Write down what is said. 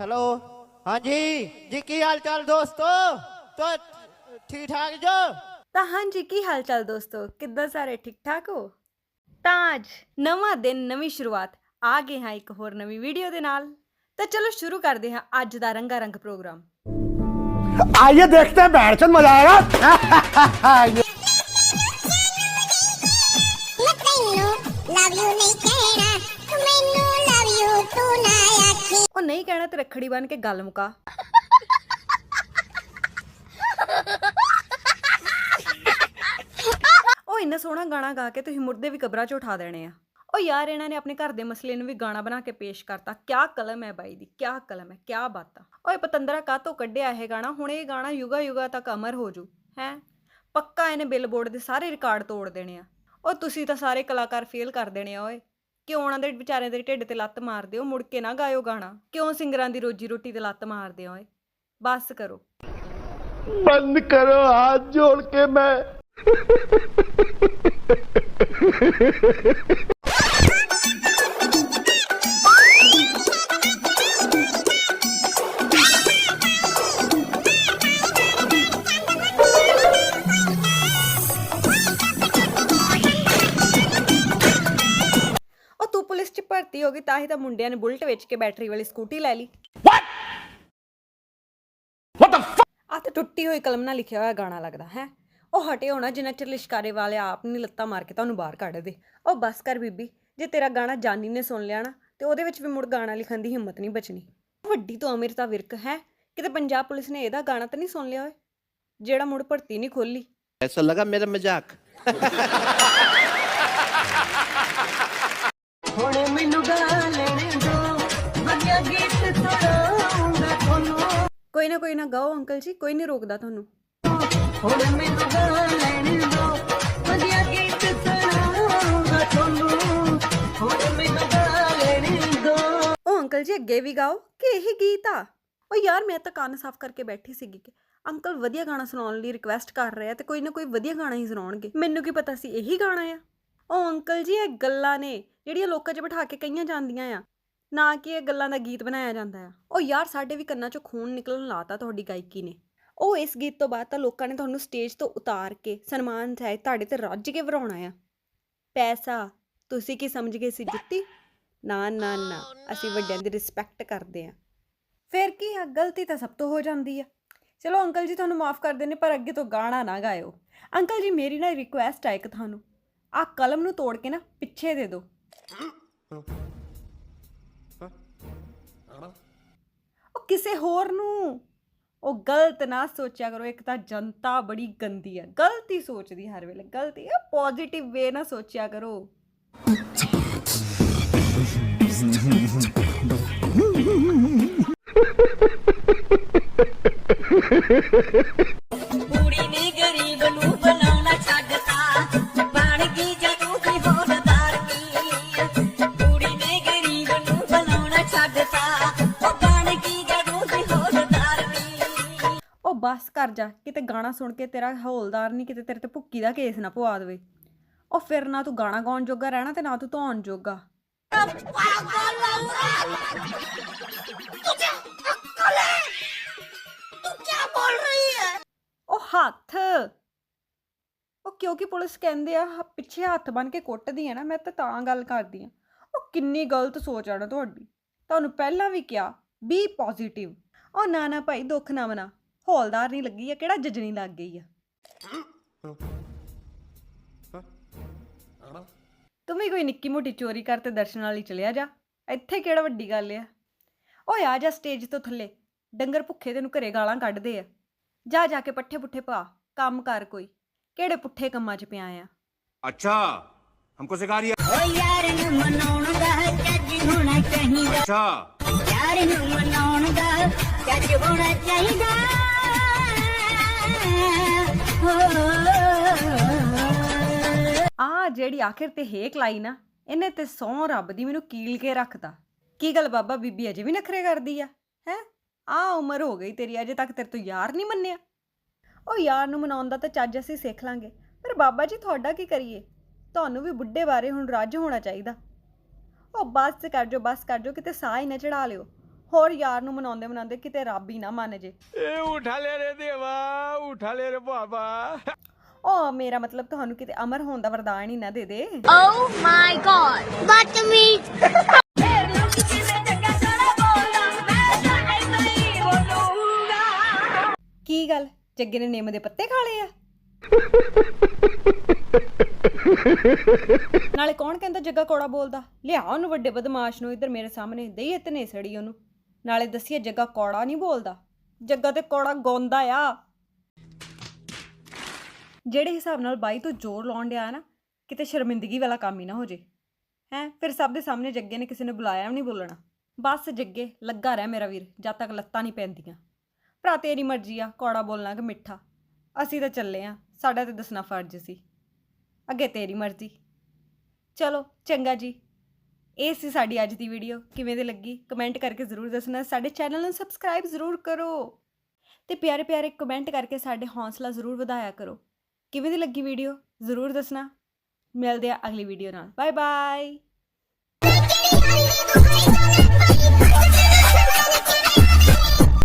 Hello. ਹਾਂਜੀ ਜੀ ਕੀ ਹਾਲ ਚਾਲ ਦੋਸਤੋ? ਤੋ ਠੀਕ ਠਾਕ ਜੋ? ਤਾਂ ਹਾਂਜੀ ਕੀ ਹਾਲ ਚਾਲ ਦੋਸਤੋ? ਕਿੱਦਾਂ ਸਾਰੇ ਠੀਕ ਠਾਕ ਹੋ? ਤਾਂ ਅੱਜ ਨਵਾਂ ਦਿਨ ਨਵੀਂ ਸ਼ੁਰੂਆਤ ਆ ਗਏ ਹਾਂ ਇੱਕ ਹੋਰ ਨਵੀਂ ਵੀਡੀਓ ਦੇ ਨਾਲ। ਤਾਂ ਚਲੋ ਸ਼ੁਰੂ ਕਰਦੇ ਹਾਂ ਅੱਜ ਦਾ ਰੰਗਾ ਰੰਗ ਪ੍ਰੋਗਰਾਮ। ਆਈਏ ਦੇਖਦੇ ਹਾਂ ਬੈਠ ਚੰਦ ਮਜ਼ਾ ਆਏਗਾ। ਲਵ ਯੂ ਨਹੀਂ ਕਹਿਣਾ ਮੈਨੂੰ ਲਵ ਯੂ ਤੂੰ ਨਾ ਉਹ ਨਹੀਂ ਕਹਿਣਾ ਤੇ ਰੱਖੜੀ ਬਣ ਕੇ ਗੱਲ ਮੁਕਾ। ਉਹ ਇੰਨਾ ਸੋਹਣਾ ਗਾਣਾ ਗਾ ਕੇ ਤੁਸੀਂ ਮੁਰਦੇ ਵੀ ਕਬਰਾਂ 'ਚ ਉਠਾ ਦੇਣੇ ਆ। ਉਹ ਯਾਰ ਇਹਨਾਂ ਨੇ ਆਪਣੇ ਘਰ ਦੇ ਮਸਲੇ ਨੂੰ ਵੀ ਗਾਣਾ ਬਣਾ ਕੇ ਪੇਸ਼ ਕਰਤਾ। ਕਿਆ ਕਲਮ ਹੈ ਬਾਈ ਦੀ, ਕਿਆ ਕਲਮ ਹੈ, ਕਿਆ ਬਾਤਾਂ। ਓਏ ਪਤੰਦਰਾ ਕਾਤੋਂ ਕੱਢਿਆ ਇਹ ਗਾਣਾ? ਹੁਣ ਇਹ ਗਾਣਾ ਯੁਗਾ ਯੁਗਾ ਤੱਕ ਅਮਰ ਹੋ ਜੂ, ਹੈ? ਪੱਕਾ ਇਹਨੇ ਬਿਲਬੋਰਡ ਦੇ ਸਾਰੇ ਰਿਕਾਰਡ ਤੋੜ ਦੇਣੇ ਆ। ਉਹ ਤੁਸੀਂ ਤਾਂ ਸਾਰੇ ਕਲਾਕਾਰ ਫੇਲ ਕਰ ਦੇਣੇ ਆ, ਓਏ। ਕਿਉਂ ਉਹਨਾਂ ਦੇ ਵਿਚਾਰਿਆਂ ਦੇ ਢਿੱਡ ਤੇ ਲੱਤ ਮਾਰਦੇ ਹੋ ਮੁੜ ਕੇ ਨਾ ਗਾਇਓ ਗਾਣਾ। ਕਿਉਂ ਸਿੰਗਰਾਂ ਦੀ ਰੋਜੀ ਰੋਟੀ ਤੇ ਲੱਤ ਮਾਰਦੇ ਹੋ ਏ ਬਸ ਕਰੋ। ਬੰਦ ਕਰੋ, ਹੱਥ ਜੋੜ ਕੇ ਮੈਂ। ਭਰਤੀ ਹੋ ਗਈ ਤਾਂ ਹੀ ਤਾਂ ਮੁੰਡਿਆਂ ਨੇ ਬੁਲਟ ਵੇਚ ਕੇ ਬੈਟਰੀ ਵਾਲੀ ਸਕੂਟੀ ਲੈ ਲਈ। What? The fuck? ਆ ਤੇ ਟੁੱਟੀ ਹੋਈ ਕਲਮ ਨਾਲ ਲਿਖਿਆ ਹੋਇਆ ਗਾਣਾ ਲੱਗਦਾ ਹੈ। ਉਹ ਹਟੇ ਹੋਣਾ ਜਿੰਨਾ ਚਿਰ ਲਿਸ਼ਕਾਰੇ ਵਾਲੇ ਆਪ ਨਹੀਂ ਲੱਤਾਂ ਮਾਰ ਕੇ ਤੁਹਾਨੂੰ ਬਾਹਰ ਕੱਢ ਦੇ। ਉਹ ਬਸ ਕਰ ਬੀਬੀ ਜੇ ਤੇਰਾ ਗਾਣਾ ਜਾਨੀ ਨੇ ਸੁਣ ਲਿਆ ਨਾ ਤੇ ਉਹਦੇ ਵਿੱਚ ਵੀ ਮੁੜ ਗਾਣਾ ਲਿਖਣ ਦੀ ਹਿੰਮਤ ਨਹੀਂ ਬਚਣੀ। ਵੱਡੀ ਤੋਂ ਅਮੀਰ ਤਾਂ ਵਿਰਕ ਹੈ। ਕਿਤੇ ਪੰਜਾਬ ਪੁਲਿਸ ਨੇ ਇਹਦਾ ਗਾਣਾ ਤਾਂ ਨਹੀਂ ਸੁਣ ਲਿਆ ਓਏ ਜਿਹੜਾ ਮੁੜ ਭਰਤੀ ਨਹੀਂ ਖੋਲੀ ਕੋਈ ਨਾ ਕੋਈ ਨਾ ਗਾਓ ਅੰਕਲ ਜੀ ਕੋਈ ਨਹੀਂ ਰੋਕਦਾ ਤੁਹਾਨੂੰ। ਹੁਣ ਮੈਨੂੰ ਗਾ ਲੈਣੇ ਦੋ। ਵਧੀਆ ਗੀਤ ਸੁਣਾਉਂਗਾ ਤੁਹਾਨੂੰ। ਹੁਣ ਮੈਨੂੰ ਗਾ ਲੈਣੇ ਦੋ। ਉਹ ਅੰਕਲ ਜੀ ਅੱਗੇ ਵੀ ਗਾਓ ਕਿ ਇਹ ਗੀਤ ਆ? ਉਹ ਯਾਰ ਮੈਂ ਤਾਂ ਕੰਨ ਸਾਫ਼ ਕਰਕੇ ਬੈਠੀ ਸੀਗੀ ਕਿ ਅੰਕਲ ਵਧੀਆ ਗਾਣਾ ਸੁਣਾਉਣ ਲਈ ਰਿਕੁਐਸਟ ਕਰ ਰਿਹਾ ਤੇ ਕੋਈ ਨਾ ਕੋਈ ਵਧੀਆ ਗਾਣਾ ਹੀ ਸੁਣਾਉਣਗੇ। ਮੈਨੂੰ ਕੀ ਪਤਾ ਸੀ ਇਹੀ ਗਾਣਾ ਆ? ਉਹ ਅੰਕਲ ਜੀ, ਇਹ ਗੱਲਾਂ ਨੇ ਜਿਹੜੀਆਂ ਲੋਕਾਂ 'ਚ ਬਿਠਾ ਕੇ ਕਹੀਆਂ ਜਾਂਦੀਆਂ ਆ। ਨਾ ਕਿ ਇਹ ਗੱਲਾਂ ਦਾ ਗੀਤ ਬਣਾਇਆ ਜਾਂਦਾ ਆ। ਉਹ ਯਾਰ ਸਾਡੇ ਵੀ ਕੰਨਾਂ 'ਚੋਂ ਖੂਨ ਨਿਕਲਣ ਲਾਤਾ ਤੁਹਾਡੀ ਗਾਇਕੀ ਨੇ। ਉਹ ਇਸ ਗੀਤ ਤੋਂ ਬਾਅਦ ਤਾਂ ਲੋਕਾਂ ਨੇ ਤੁਹਾਨੂੰ ਸਟੇਜ ਤੋਂ ਉਤਾਰ ਕੇ ਸਨਮਾਨ ਚਾਹੇ ਤੁਹਾਡੇ ਤੇ ਰੱਜ ਕੇ ਵਰਾਉਣਾ ਆ। ਪੈਸਾ, ਤੁਸੀਂ ਕੀ ਸਮਝ ਗਏ ਸੀ ਜੁੱਤੀ? ਨਾ ਨਾ ਨਾ, ਅਸੀਂ ਵੱਡਿਆਂ ਦੀ ਰਿਸਪੈਕਟ ਕਰਦੇ ਆ। ਫਿਰ ਕੀ ਆ, ਗਲਤੀ ਤਾਂ ਸਭ ਤੋਂ ਹੋ ਜਾਂਦੀ ਆ। ਚਲੋ ਅੰਕਲ ਜੀ, ਤੁਹਾਨੂੰ ਮਾਫ ਕਰ ਦਿੰਨੇ ਪਰ ਅੱਗੇ ਤੋਂ ਗਾਣਾ ਨਾ ਗਾਇਓ। ਅੰਕਲ ਜੀ, ਮੇਰੀ ਨਾ ਰਿਕੁਐਸਟ ਆ ਇੱਕ ਤੁਹਾਨੂੰ। ਆ ਕਲਮ ਨੂੰ ਤੋੜ ਕੇ ਨਾ ਪਿੱਛੇ ਦੇ ਦਿਓ। ਉਹ ਕਿਸੇ ਹੋਰ ਨੂੰ। ਉਹ ਗਲਤ ਨਾ ਸੋਚਿਆ ਕਰੋ, ਇੱਕ ਤਾਂ ਜਨਤਾ ਬੜੀ ਗੰਦੀ ਹੈ ਗਲਤੀ ਸੋਚਦੀ ਹਰ ਵੇਲੇ, ਗਲਤੀ। ਹੈ ਪੋਜ਼ਿਟਿਵ ਵੇ ਨਾ ਸੋਚਿਆ ਕਰੋ। ਕੁੜੀ ਨੇ ਗਰੀਬ ਨੂੰ ਬਸ ਕਰ ਜਾ, ਕਿਤੇ ਗਾਣਾ ਸੁਣ ਕੇ ਤੇਰਾ ਹੌਲਦਾਰ ਨਹੀਂ ਕਿਤੇ ਤੇਰੇ ਤੇ ਭੁੱਕੀ ਦਾ ਕੇਸ ਨਾ ਪਵਾ ਦੇਵੇ। ਉਹ ਫਿਰ ਨਾ ਤੂੰ ਗਾਣਾ ਗਾਉਣ ਜੋਗਾ ਰਹਿਣਾ ਤੇ ਨਾ ਤੂੰ ਧੌਣ ਜੋਗਾ। ਉਹ ਹੱਥ! ਉਹ ਕਿਉਂਕਿ ਪੁਲਿਸ ਕਹਿੰਦੇ ਆ, ਹ- ਪਿੱਛੇ ਹੱਥ ਬਨ ਕੇ ਕੁੱਟਦੀ ਆ ਨਾ, ਮੈਂ ਤਾਂ ਤਾਂ ਗੱਲ ਕਰਦੀ ਆ। ਉਹ ਕਿੰਨੀ ਗਲਤ ਸੋਚ ਆ ਨਾ ਤੁਹਾਡੀ। ਤੁਹਾਨੂੰ ਪਹਿਲਾਂ ਵੀ ਕਿਹਾ ਬੀ ਪੋਜ਼ਿਟਿਵ ਉਹ ਨਾ ਨਾ ਭਾਈ, ਦੁੱਖ ਨਾ ਮਨਾ। ਹੌਲਦਾਰ ਨਹੀਂ ਲੱਗੀ ਆ ਕਿਹੜਾ ਜੱਜਣੀ ਲੱਗ ਗਈ ਆ? ਤੂੰ ਵੀ ਕੋਈ ਨਿੱਕੀ ਮੋਟੀ ਚੋਰੀ ਕਰ ਤੇ ਦਰਸ਼ਨ ਵਾਲੀ ਚਲਿਆ ਜਾ। ਇੱਥੇ ਕਿਹੜਾ ਵੱਡੀ ਗੱਲ ਆ? ਓਏ ਆ ਜਾ ਸਟੇਜ ਤੋਂ ਥੱਲੇ। ਡੰਗਰ ਭੁੱਖੇ ਤੈਨੂੰ ਘਰੇ ਗਾਲਾਂ ਕੱਢਦੇ ਆ। ਜਾ ਜਾ ਕੇ ਪੱਠੇ ਪੁੱਠੇ ਪਾ। ਕੰਮ ਕਰ ਕੋਈ। ਕਿਹੜੇ ਪੁੱਠੇ ਕੰਮਾਂ 'ਚ ਪਿਆ ਆ? ਅੱਛਾ ਹਮਕੋ ਸਿਖਾ ਰਹੀ ਓ ਯਾਰ ਨੂੰ ਮਨਾਉਣ ਦਾ ਚੱਜ ਹੋਣਾ ਚਾਹੀਦਾ। ਅੱਛਾ। ਯਾਰ ਨੂੰ ਮਨਾਉਣ ਦਾ ਚੱਜ ਹੋਣਾ ਚਾਹੀਦਾ। ਆ ਜਿਹੜੀ ਆਖਿਰ ਤੇ ਹੇਕ ਲਾਈ ਨਾ, ਇਹਨੇ ਤੇ ਸੌ ਰੱਬ ਦੀ ਮੈਨੂੰ ਕੀਲ ਕੇ ਰੱਖਦਾ ਕੀ ਗੱਲ ਬਾਬਾ ਬੀਬੀ ਅਜੇ ਵੀ ਨਖਰੇ ਕਰਦੀ ਆ, ਹੈ? ਆ ਉਮਰ ਹੋ ਗਈ ਤੇਰੀ, ਅਜੇ ਤੱਕ ਤੇਰੇ ਤੋਂ ਯਾਰ ਨਹੀਂ ਮੰਨਿਆ। ਉਹ ਯਾਰ ਨੂੰ ਮਨਾਉਣ ਦਾ ਤਾਂ ਚੱਜ ਅਸੀਂ ਸਿੱਖ ਲਾਂਗੇ, ਪਰ ਬਾਬਾ ਜੀ ਤੁਹਾਡਾ ਕੀ ਕਰੀਏ? ਤੁਹਾਨੂੰ ਵੀ ਬੁੱਢੇ ਬਾਰੇ ਹੁਣ ਰੱਜ ਹੋਣਾ ਚਾਹੀਦਾ। ਉਹ ਬਸ ਕਰ ਜੋ, ਬਸ ਕਰ ਜੋ, ਕਿਤੇ ਸਾਹ ਹੀ ਨਾ ਚੜਾ ਲਿਓ। ਹੋਰ ਯਾਰ ਨੂੰ ਮਨਾਉਂਦੇ ਮਨਾਉਂਦੇ ਕਿਤੇ ਰੱਬ ਹੀ ਨਾ ਮੰਨ ਜੇ। ਇਹ ਉਠਾ ਲੈ ਰੇ ਦੇਵਾ ਉਠਾ ਲੈ ਰੇ ਬਾਬਾ ਓ ਮੇਰਾ ਮਤਲਬ ਤੁਹਾਨੂੰ ਕਿਤੇ ਅਮਰ ਹੋਣ ਦਾ ਵਰਦਾਨ ਹੀ ਨਾ ਦੇ ਦੇ। ਓ ਮਾਈ ਗॉड ਬਦਤਮੀਜ਼। ਕੀ ਗੱਲ? ਜੱਗੇ ਨੇ ਨਿੰਮ ਦੇ ਪੱਤੇ ਖਾ ਲਏ ਆ? ਨਾਲੇ ਕੌਣ ਕਹਿੰਦਾ ਜੱਗਾ ਕੋੜਾ ਬੋਲਦਾ? ਲਿਆ ਉਹਨੂੰ ਵੱਡੇ ਬਦਮਾਸ਼ ਨੂੰ ਇੱਧਰ ਮੇਰੇ ਸਾਹਮਣੇ ਦੇਈ ਇਤਨੇ ਸੜੀ ਉਹਨੂੰ। ਨਾਲੇ ਦੱਸੀਏ ਜੱਗਾ ਕੌੜਾ ਨਹੀਂ ਬੋਲਦਾ। ਜੱਗਾ ਤੇ ਕੌੜਾ ਗਾਉਂਦਾ ਆ। ਜਿਹੜੇ ਹਿਸਾਬ ਨਾਲ ਬਾਈ ਤੋਂ ਜ਼ੋਰ ਲਾਉਣ ਡਿਆ ਨਾ, ਕਿਤੇ ਸ਼ਰਮਿੰਦਗੀ ਵਾਲਾ ਕੰਮ ਹੀ ਨਾ ਹੋ ਜੇ। ਹੈ, ਫਿਰ ਸਭ ਦੇ ਸਾਹਮਣੇ ਜੱਗੇ ਨੇ ਕਿਸੇ ਨੇ ਬੁਲਾਇਆ ਵੀ ਨਹੀਂ ਬੋਲਣਾ। ਬਸ ਜੱਗੇ, ਲੱਗਾ ਰਹਿ ਮੇਰਾ ਵੀਰ, ਜਦ ਤੱਕ ਲੱਤਾਂ ਨਹੀਂ ਪੈਂਦੀਆਂ। ਭਰਾ ਤੇਰੀ ਮਰਜ਼ੀ ਆ, ਕੌੜਾ ਬੋਲਣਾ ਕਿ ਮਿੱਠਾ। ਅਸੀਂ ਤਾਂ ਚੱਲੇ ਆ, ਸਾਡਾ ਤੇ ਦੱਸਣਾ ਫਰਜ਼ ਸੀ। ਅੱਗੇ ਤੇਰੀ ਮਰਜ਼ੀ। ਚਲੋ, ਚੰਗਾ ਜੀ। ਇਹ ਸੀ ਸਾਡੀ ਅੱਜ ਦੀ ਵੀਡੀਓ ਕਿਵੇਂ ਦੀ ਲੱਗੀ? ਕਮੈਂਟ ਕਰਕੇ ਜ਼ਰੂਰ ਦੱਸਣਾ। ਸਾਡੇ ਚੈਨਲ ਨੂੰ ਸਬਸਕ੍ਰਾਈਬ ਜ਼ਰੂਰ ਕਰੋ। ਤੇ ਪਿਆਰੇ ਪਿਆਰੇ ਕਮੈਂਟ ਕਰਕੇ ਸਾਡੇ ਹੌਸਲਾ ਜ਼ਰੂਰ ਵਧਾਇਆ ਕਰੋ। ਕਿਵੇਂ ਦੀ ਲੱਗੀ ਵੀਡੀਓ ਜ਼ਰੂਰ ਦੱਸਣਾ। ਮਿਲਦੇ ਆ ਅਗਲੀ ਵੀਡੀਓ ਨਾਲ। Bye bye